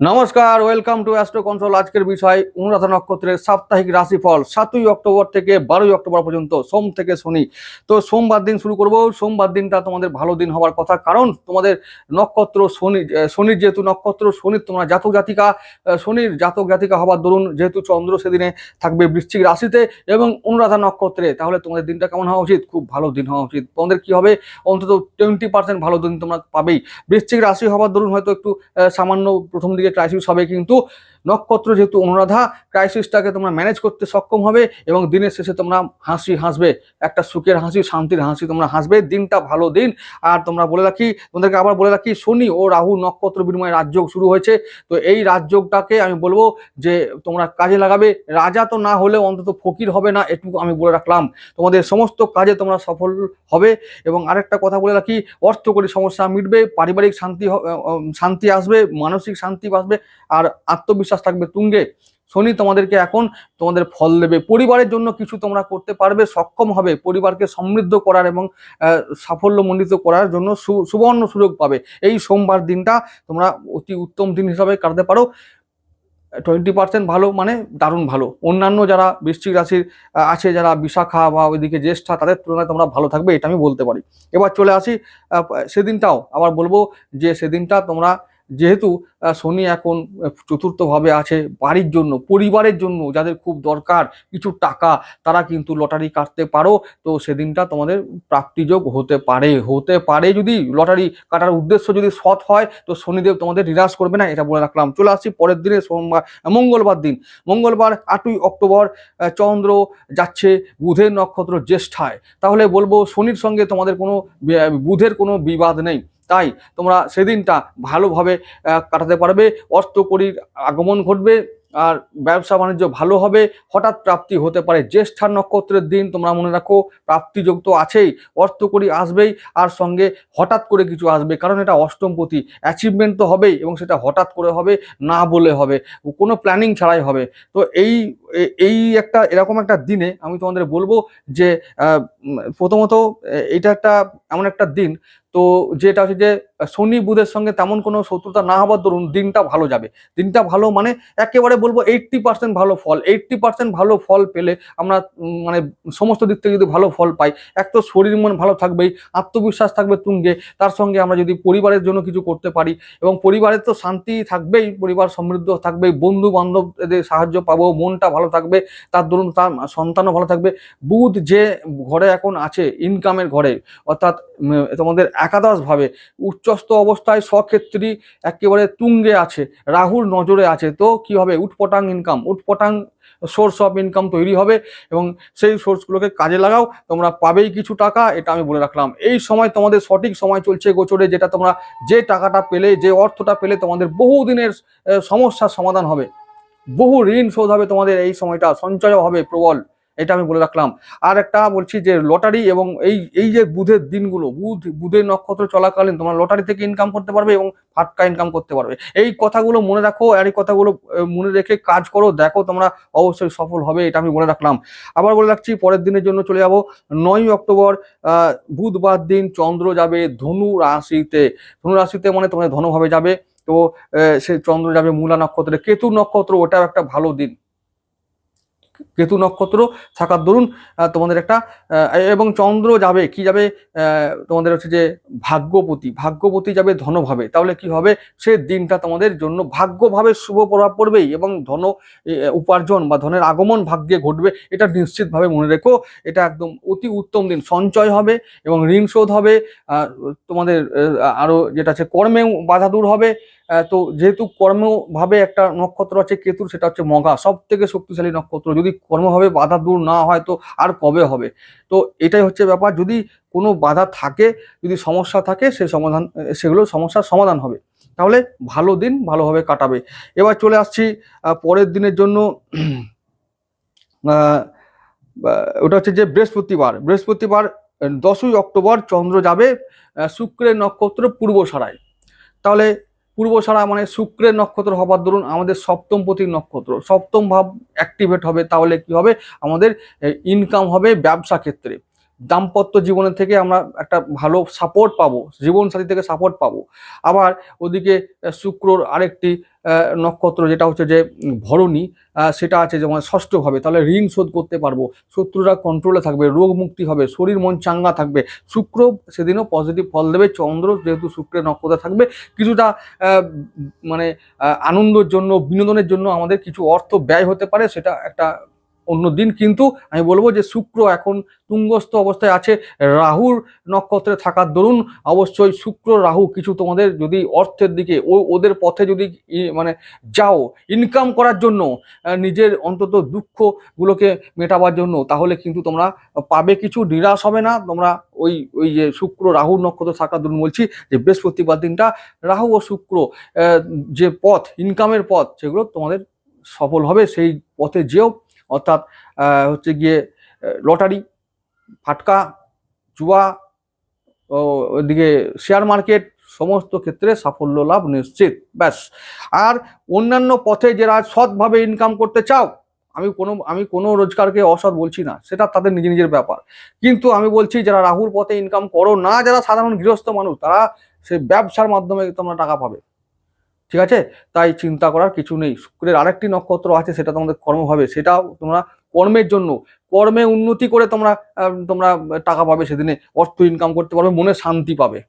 নমস্কার welcome to astro control আজকের বিষয়, অনুরাধা নক্ষত্রের সাপ্তাহিক রাশিফল, সাতই অক্টোবর থেকে বারোই অক্টোবর পর্যন্ত, সোম থেকে শনি। তো সোমবার দিন শুরু করব, সোমবার দিনটা তোমাদের ভালো দিন হওয়ার কথা, কারণ তোমাদের নক্ষত্র শনি শনির যেহেতু নক্ষত্র, শনির তোমরা জাতক জাতিকা শনির জাতক জাতিকা হবার দরুন, যেহেতু চন্দ্র সেদিনে থাকবে বৃশ্চিক রাশিতে এবং অনুরাধা নক্ষত্রে, তাহলে তোমাদের দিনটা কেমন হওয়া উচিত? খুব ভালো দিন হওয়া উচিত। তোমাদের কি হবে? অন্তত টোয়েন্টি পার্সেন্ট ভালো দিন তোমরা পাবেই। বৃশ্চিক রাশি হবার দরুন হয়তো একটু সামান্য প্রথম দিকে ক্রাইসিস হবে কিন্তু নক্ষত্র যেহেতু অনুরাধা ক্রাইসিসটাকে তোমরা ম্যানেজ করতে সক্ষম হবে এবং দিনের শেষে তোমরা হাসি হাসবে। একটা সুখের হাসি, শান্তির হাসি তোমরা হাসবে। দিনটা ভালো দিন। আর তোমরা বলে রাখি, তোমাদেরকে আবার বলে রাখি, শনি ও রাহু নক্ষত্র বিনিময় রাজযোগ শুরু হয়েছে। তো এই রাজযোগটাকে আমি বলব যে, তোমরা কাজে লাগাবে। রাজা তো না হলেও অন্তত ফকির হবে না, এটুকু আমি বলে রাখলাম। তোমাদের সমস্ত কাজে তোমরা সফল হবে। এবং আরেকটা কথা বলে রাখি, অর্থকরী সমস্যা মিটবে, পারিবারিক শান্তি শান্তি আসবে, মানসিক শান্তি আসবে, আর আত্মবিশ্বাস থাকবে তুঙ্গে। শনি তোমাদেরকে এখন তোমাদের ফল দেবে। পরিবারের জন্য কিছু তোমরা করতে পারবে, সক্ষম হবে। পরিবারকে সমৃদ্ধ করার এবং সাফল্যমণ্ডিত করার জন্য সুবর্ণ সুযোগ পাবে। এই সোমবার দিনটা তোমরা অতি উত্তম দিন হিসাবে কাটাতে পারো। টোয়েন্টি পার্সেন্ট ভালো মানে দারুণ ভালো। অন্যান্য যারা বৃশ্চিক রাশির আছে, যারা বিশাখা বা ওইদিকে জ্যেষ্ঠা, তাদের তুলনায় তোমরা ভালো থাকবে, এটা আমি বলতে পারি। এবার চলে আসি সেদিনটাও আবার বলব যে সেদিনটা তোমরা যেহেতু শনি এখন চতুর্থভাবে আছে বাড়ির জন্য, পরিবারের জন্য, যাদের খুব দরকার কিছু টাকা, তারা কিন্তু লটারি কাটতে পারো। তো সেদিনটা তোমাদের প্রাপ্তিযোগ হতে পারে হতে পারে যদি লটারি কাটার উদ্দেশ্য যদি সৎ হয়, তো শনিদেব তোমাদের নিরাশ করবে না, এটা বলে রাখলাম। চলে আসছি পরের দিনে সোমবার, মঙ্গলবার দিন। মঙ্গলবার আটই অক্টোবর চন্দ্র যাচ্ছে বুধের নক্ষত্র জ্যেষ্ঠায়। তাহলে বলব, শনির সঙ্গে তোমাদের কোনো বুধের কোনো বিবাদ নেই। তাই তোমরা সেদিনটা ভালোভাবে কাটাতে পারবে, অর্থকরীর আগমন ঘটবে, আর ব্যবসা বাণিজ্য ভালো হবে, হঠাৎ প্রাপ্তি হতে পারে। জ্যেষ্ঠার নক্ষত্রের দিন তোমরা মনে রাখো, প্রাপ্তিযোগ তো আছেই, অর্থকরী আসবেই, আর সঙ্গে হঠাৎ করে কিছু আসবে, কারণ এটা অষ্টমপতি অ্যাচিভমেন্ট তো হবেই, এবং সেটা হঠাৎ করে হবে, না বলে হবে, কোনো প্ল্যানিং ছাড়াই হবে। তো এই এই একটা, এরকম একটা দিনে আমি তোমাদের বলব যে প্রথমত এটা একটা এমন একটা দিন তো যেটা হচ্ছে যে, শনি বুধের সঙ্গে তেমন কোনো শত্রুতা না হবার দরুন দিনটা ভালো যাবে। দিনটা ভালো মানে একেবারে বলব এইট্টি পার্সেন্ট ভালো ফল। এইট্টি পার্সেন্ট ভালো ফল পেলে আমরা মানে সমস্ত দিক থেকে যদি ভালো ফল পাই, এক তো শরীর মন ভালো থাকবেই, আত্মবিশ্বাস থাকবে তুঙ্গে, তার সঙ্গে আমরা যদি পরিবারের জন্য কিছু করতে পারি এবং পরিবারের তো শান্তি থাকবেই, পরিবার সমৃদ্ধ থাকবেই বন্ধু বান্ধবদের সাহায্য পাবো, মনটা ভালো থাকবে, তার দরুন তার সন্তানও ভালো থাকবে। বুধ যে ঘরে এখন আছে ইনকামের ঘরে, অর্থাৎ তোমাদের একাদশভাবে। উচ্চস্থ অবস্থায় স্বক্ষেত্রী একেবারে তুঙ্গে আছে রাহুর নজরে আছে। তো কি হবে? উটপটাং ইনকাম উটপটাং সোর্স অফ ইনকাম তৈরি হবে এবং সেই সোর্সগুলোকে কাজে লাগাও। তোমরা পাবেই কিছু টাকা, এটা আমি বলে রাখলাম। এই সময় তোমাদের সঠিক সময় চলছে গোচরে, যেটা তোমরা যে টাকাটা পেলে, যে অর্থটা পেলে তোমাদের বহুদিনের সমস্যার সমাধান হবে। বহু ঋণ শোধ হবে তোমাদের এই সময়টা, সঞ্চয় হবে প্রবল। এটা আমি বলে রাখলাম। আর একটা বলছি যে লটারি এবং এই এই যে বুধের দিনগুলো, বুধ, বুধের নক্ষত্র চলাকালীন তোমরা লটারি থেকে ইনকাম করতে পারবে এবং ফাটকা ইনকাম করতে পারবে। এই কথাগুলো মনে রাখো আর এই কথাগুলো মনে রেখে কাজ করো, দেখো তোমরা অবশ্যই সফল হবে, এটা আমি বলে রাখলাম। আবার বলে রাখছি, পরের দিনের জন্য চলে যাব। নয় অক্টোবর বুধবার দিন চন্দ্র যাবে ধনু রাশিতে। ধনু রাশিতে মানে তোমাদের ধনভাবে যাবে। তো সে চন্দ্র যাবে মূলা নক্ষত্রে। কেতু নক্ষত্র, ওটাও একটা ভালো দিন। কেতু নক্ষত্র থাকার দরুন তোমাদের একটা এবং চন্দ্র যাবে, কি যাবে তোমাদের হচ্ছে যে ভাগ্যপতি ভাগ্যপতি যাবে ধনভাবে। তাহলে কি হবে? সে দিনটা তোমাদের জন্য ভাগ্যভাবে শুভ প্রভাব পড়বেই এবং ধন উপার্জন বা ধনের আগমন ভাগ্যে ঘটবে, এটা নিশ্চিতভাবে মনে রেখো। এটা একদম অতি উত্তম দিন। সঞ্চয় হবে এবং ঋণ শোধ হবে। তোমাদের আরও যেটা আছে, কর্মেও বাধা দূর হবে। তো যেহেতু কর্মভাবে একটা নক্ষত্র আছে কেতুর সেটা হচ্ছে মগা সব থেকে শক্তিশালী নক্ষত্র। যদি কর্মভাবে বাধা দূর না হয় তো আর কবে হবে? তো এটাই হচ্ছে ব্যাপার। যদি কোনো বাধা থাকে, যদি সমস্যা থাকে, সে সমাধান, সেগুলো সমস্যার সমাধান হবে। তাহলে ভালো দিন ভালোভাবে কাটাবে। এবার চলে আসছি পরের দিনের জন্য ওটা হচ্ছে যে বৃহস্পতিবার। বৃহস্পতিবার, দশই অক্টোবর চন্দ্র যাবে শুক্রের নক্ষত্র পূর্ব সারায় তাহলে পূর্ব সারা মানে শুক্রের নক্ষত্র হবার দরুন আমাদের সপ্তম প্রতীক নক্ষত্র। সপ্তম ভাব অ্যাক্টিভেট হবে, তাহলে কি হবে? আমাদের ইনকাম হবে ব্যবসা ক্ষেত্রে। দাম্পত্য জীবনের থেকে আমরা একটা ভালো সাপোর্ট পাবো, জীবনসাথী থেকে সাপোর্ট পাবো। আবার ওদিকে শুক্রর আরেকটি নক্ষত্র যেটা হচ্ছে যে ভরণী সেটা আছে যেমন ষষ্ঠভাবে, তাহলে ঋণ শোধ করতে পারব। শত্রুরা কন্ট্রোলে থাকবে, রোগ মুক্তি হবে, শরীর মন চাঙ্গা থাকবে, শুক্র সেদিনও পজিটিভ ফল দেবে, চন্দ্র যেহেতু শুক্রের নক্ষত্র থাকবে, কিছুটা মানে আনন্দের জন্য, বিনোদনের জন্য আমাদের কিছু অর্থ ব্যয় হতে পারে, সেটা একটা অন্য দিন, কিন্তু আমি বলব যে শুক্র এখন তুঙ্গস্থ অবস্থায় আছে। রাহুর নক্ষত্রে থাকার দরুন অবশ্যই শুক্র, রাহু কিছু তোমাদের যদি অর্থের দিকে, ও, ওদের পথে যদি মানে যাও ইনকাম করার জন্য নিজের অন্তত দুঃখগুলোকে মেটাবার জন্য, তাহলে কিন্তু তোমরা পাবে কিছু, নিরাশ হবে না। তোমরা ওই ওই যে শুক্র রাহু নক্ষত্র থাকার দরুন বলছি যে বৃহস্পতিবার দিনটা রাহু ও শুক্র যে পথ ইনকামের পথ, সেগুলো তোমাদের সফল হবে। সেই পথে যেও। অর্থাৎ হচ্ছে গিয়ে লটারি, ফাটকা, জুয়া ওদিকে শেয়ার মার্কেট সমস্ত ক্ষেত্রে সাফল্য লাভ নিশ্চিত। ব্যাস। আর অন্যান্য পথে যারা সৎভাবে ইনকাম করতে চাও, আমি কোনো আমি কোনো রোজগারকে অসৎ বলছি না, সেটা তাদের নিজের নিজের ব্যাপার। কিন্তু আমি বলছি, যারা রাহুর পথে ইনকাম করো না, যারা সাধারণ গৃহস্থ মানুষ, তারা সেই ব্যবসার মাধ্যমে তোমরা টাকা পাবে। ঠিক আছে? তাই চিন্তা করার কিছু নেই। শুক্রের আরেকটি নক্ষত্র আছে, সেটা তোমাদের কর্ম হবে সেটাও তোমরা কর্মের জন্য, কর্মে উন্নতি করে তোমরা তোমরা টাকা পাবে সেদিনে, অর্থ ইনকাম করতে পারবে, মনে শান্তি পাবে।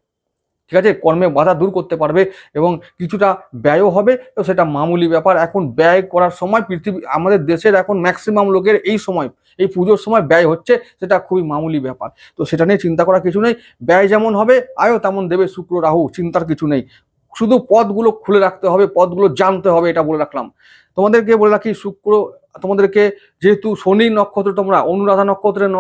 ঠিক আছে? কর্মে বাধা দূর করতে পারবে এবং কিছুটা ব্যয়ও হবে। তো সেটা মামুলি ব্যাপার। এখন ব্যয় করার সময় পৃথিবী, আমাদের দেশের এখন ম্যাক্সিমাম লোকের এই সময়, এই পুজোর সময় ব্যয় হচ্ছে, সেটা খুবই মামুলি ব্যাপার। তো সেটা নিয়ে চিন্তা করার কিছু নেই। ব্যয় যেমন হবে, আয়ও তেমন দেবে শুক্র, রাহু, চিন্তার কিছু নেই। শুধু পদগুলো খুলে রাখতে হবে পদগুলো জানতে হবে এটা বলে রাখলাম। তোমাদেরকে বলে রাখি, শুক্র, তোমাদেরকে যেহেতু শনি নক্ষত্র তোমরা, অনুরাধা নক্ষত্রের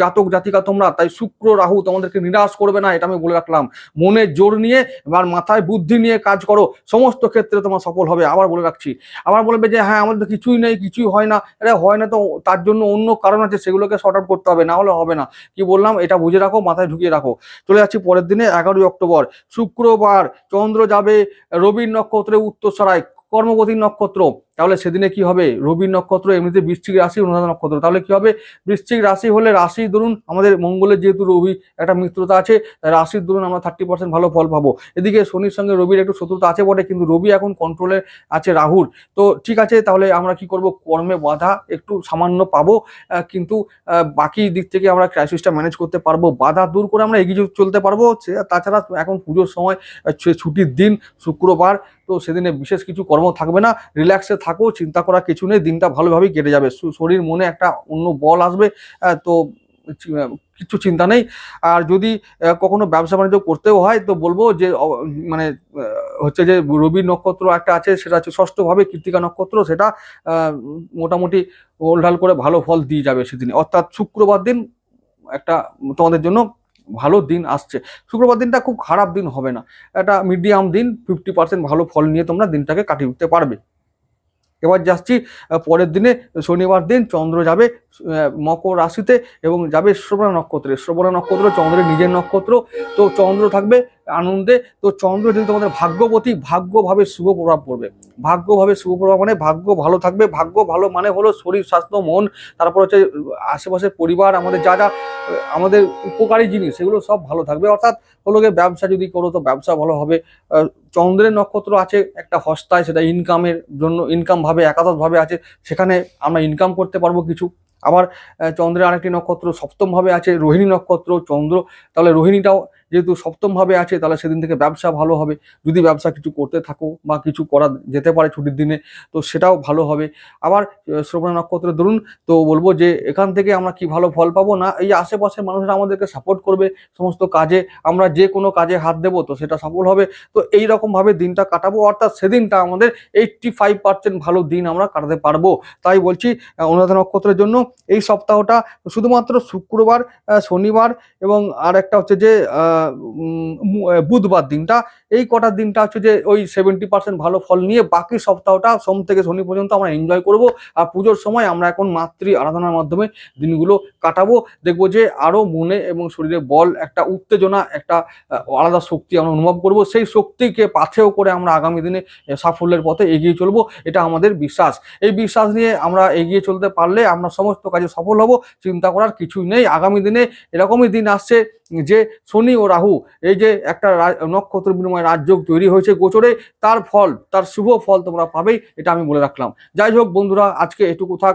জাতক, জাতিকা তোমরা, তাই শুক্র, রাহু তোমাদেরকে নিরাশ করবে না, এটা আমি বলে রাখলাম। মনে জোর নিয়ে এবার মাথায় বুদ্ধি নিয়ে কাজ করো, সমস্ত ক্ষেত্রে তোমার সফল হবে, আবার বলে রাখছি। আবার বলবে যে হ্যাঁ আমাদের কিছুই নেই, কিছুই হয় না। আরে, হয় না তো, তার জন্য অন্য কারণ আছে, সেগুলোকে শর্ট আউট করতে হবে, না হলে হবে না। কি বললাম? এটা বুঝে রাখো, মাথায় ঢুকিয়ে রাখো। চলে যাচ্ছি পরের দিনে, এগারোই অক্টোবর। শুক্রবার, চন্দ্র যাবে রবির নক্ষত্রে উত্তরসরায় কর্মপতি নক্ষত্র। তাহলে সেদিনে কি হবে? রবি নক্ষত্র এমনিতে বৃশ্চিক রাশি, অনুরাধা নক্ষত্র। তাহলে কি হবে? বৃশ্চিক রাশি হলে রাশি ধরুন আমাদের মঙ্গলের যেহেতু রবি একটা মিত্রতা আছে রাশির ধরুন আমরা থার্টি পার্সেন্ট ভালো ফল পাবো। এদিকে শনির সঙ্গে রবির একটু শত্রুতা আছে বটে, কিন্তু রবি এখন কন্ট্রোলে আছে রাহুর। তো ঠিক আছে, তাহলে আমরা কি করব? কর্মে বাধা একটু সামান্য পাবো কিন্তু বাকি দিক থেকে আমরা ক্রাইসিসটা ম্যানেজ করতে পারব। বাধা দূর করে আমরা এগিয়ে চলতে পারব। তাছাড়া এখন পুজোর সময় ছুটির দিন, শুক্রবার তো সেদিনে বিশেষ কিছু কর্ম থাকবে না। রিল্যাক্সে থাকো, চিন্তা করা কিছু নেই, দিনটা ভালোভাবেই কেটে যাবে। শরীর, মনে একটা অন্য বল আসবে তো কিছু চিন্তা নেই। আর যদি কখনো ব্যবসা বাণিজ্য করতেও হয়, তো বলব যে মানে হচ্ছে যে, রবি নক্ষত্র একটা আছে, সেটা হচ্ছে ষষ্ঠভাবে কৃত্তিকা নক্ষত্র, সেটা মোটামুটি ওলঢাল করে ভালো ফল দিয়ে যাবে সেদিনে। অর্থাৎ শুক্রবার দিন একটা তোমাদের জন্য ভালো দিন আসছে। শুক্রবার দিনটা খুব খারাপ দিন হবে না। এটা মিডিয়াম দিন ফিফটি পার্সেন্ট ভালো ফল নিয়ে তোমরা দিনটাকে কাটিয়ে উঠতে পারবে। এবার যাচ্ছি পরের দিনে শনিবার দিন চন্দ্র যাবে মকর রাশিতে এবং যাবে শ্রবণা নক্ষত্রে। শ্রবণা নক্ষত্র, চন্দ্রের নিজের নক্ষত্র। তো চন্দ্র থাকবে আনন্দে। তো চন্দ্র যদি তোমাদের ভাগ্যবতী ভাগ্যভাবে শুভ প্রভাব পড়বে। ভাগ্যভাবে শুভ প্রভাব মানে ভাগ্য ভালো থাকবে। ভাগ্য ভালো মানে হলো শরীর, স্বাস্থ্য, মন, তারপর হচ্ছে আশেপাশের পরিবার, আমাদের যা যা, আমাদের উপকারী জিনিস, সেগুলো সব ভালো থাকবে। অর্থাৎ হলো গিয়ে ব্যবসা যদি করো তো ব্যবসা ভালো হবে। চন্দ্রের নক্ষত্র আছে একটা হস্তায়, সেটা ইনকামের জন্য ইনকাম ভাবে একাদশ ভাবে আছে। সেখানে আমরা ইনকাম করতে পারব কিছু। আবার চন্দ্রের আরেকটি নক্ষত্র সপ্তম ভাবে আছে, রোহিণী নক্ষত্র, চন্দ্র। তাহলে রোহিণীটাও যেহেতু সপ্তম ভাবে আছে, তাহলে সেদিন থেকে ব্যবসা ভালো হবে। যদি ব্যবসা কিছু করতে থাকো বা কিছু করা যেতে পারে ছুটির দিনে, তো সেটাও ভালো হবে। আবার শ্রবণ নক্ষত্রের ধরুন, তো বলব যে এখান থেকে আমরা কি ভালো ফল পাবো না, এই আশেপাশের মানুষরা আমাদেরকে সাপোর্ট করবে, সমস্ত কাজে আমরা যে কোনো কাজে হাত দেবো, তো সেটা সফল হবে। তো এই রকম ভাবে দিনটা কাটাবো, অর্থাৎ সেদিনটা আমাদের এইটটি ফাইভ পার্সেন্ট ভালো দিন আমরা কাটাতে পারব। তাই বলছি অনুরাধা নক্ষত্রের জন্য এই সপ্তাহটা শুধুমাত্র শুক্রবার শনিবার এবং আর একটা হচ্ছে যে বুধবার দিনটা। এই কটার দিনটা হচ্ছে যে ওই সেভেন্টি পার্সেন্ট ভালো ফল নিয়ে বাকি সপ্তাহটা সোম থেকে শনি পর্যন্ত আমরা এনজয় করব। আর পুজোর সময় আমরা এখন মাতৃ আরাধনার মাধ্যমে দিনগুলো কাটাবো। দেখব যে আরও মনে এবং শরীরে বল, একটা উত্তেজনা, একটা আলাদা শক্তি আমরা অনুভব করব। সেই শক্তিকে পাথেও করে আমরা আগামী দিনে সাফল্যের পথে এগিয়ে চলবো, এটা আমাদের বিশ্বাস। এই বিশ্বাস নিয়ে আমরা এগিয়ে চলতে পারলে আমরা সমস্ত কাজে সফল হব, চিন্তা করার কিছুই নেই। আগামী দিনে এরকমই দিন আসছে যে শনি ও রাহু, এই যে একটা নক্ষত্র বিনিময় রাজযোগ তৈরি হয়েছে গোচরে, তার ফল, তার শুভ ফল তোমরা পাবেই, এটা আমি বলে রাখলাম। যাই হোক বন্ধুরা, আজকে এটুকু থাক।